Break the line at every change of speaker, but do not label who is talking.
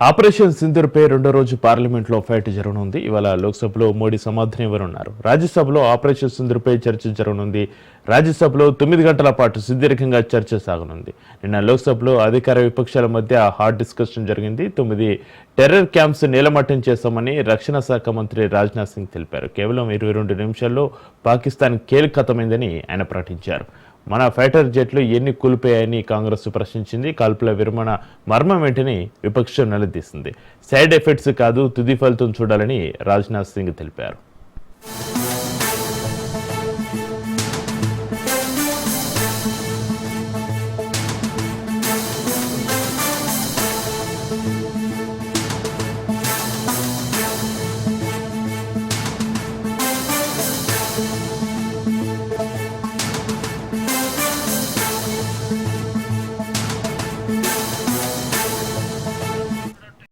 Operation సింధూర్పై రెండో రోజు పార్లమెంట్లో ఫైట్ జరగనుంది. ఇవాళ లోక్సభలో మోడీ సమాధానం ఇవ్వనున్నారు. రాజ్యసభలో ఆపరేషన్ సింధూర్పై చర్చ జరగనుంది. రాజ్యసభలో తొమ్మిది గంటల పాటు సుదీర్ఘంగా చర్చ సాగనుంది. నిన్న లోక్సభలో అధికార విపక్షాల మధ్య హాట్ డిస్కషన్ జరిగింది. తొమ్మిది టెర్రర్ క్యాంప్స్ నీలమట్టం చేశామని రక్షణ శాఖ మంత్రి రాజ్నాథ్ సింగ్ తెలిపారు. కేవలం ఇరవై రెండు నిమిషాల్లో పాకిస్తాన్ కీలకతమైందని ఆయన ప్రకటించారు. మన ఫైటర్ జెట్లు ఎన్ని కూలిపోయాయని కాంగ్రెస్ ప్రశ్నించింది. కాల్పుల విరమణ మర్మం ఏంటని విపక్షం నిలదీసింది. సైడ్ ఎఫెక్ట్స్ కాదు తుది ఫలితం చూడాలని రాజ్నాథ్ సింగ్ తెలిపారు.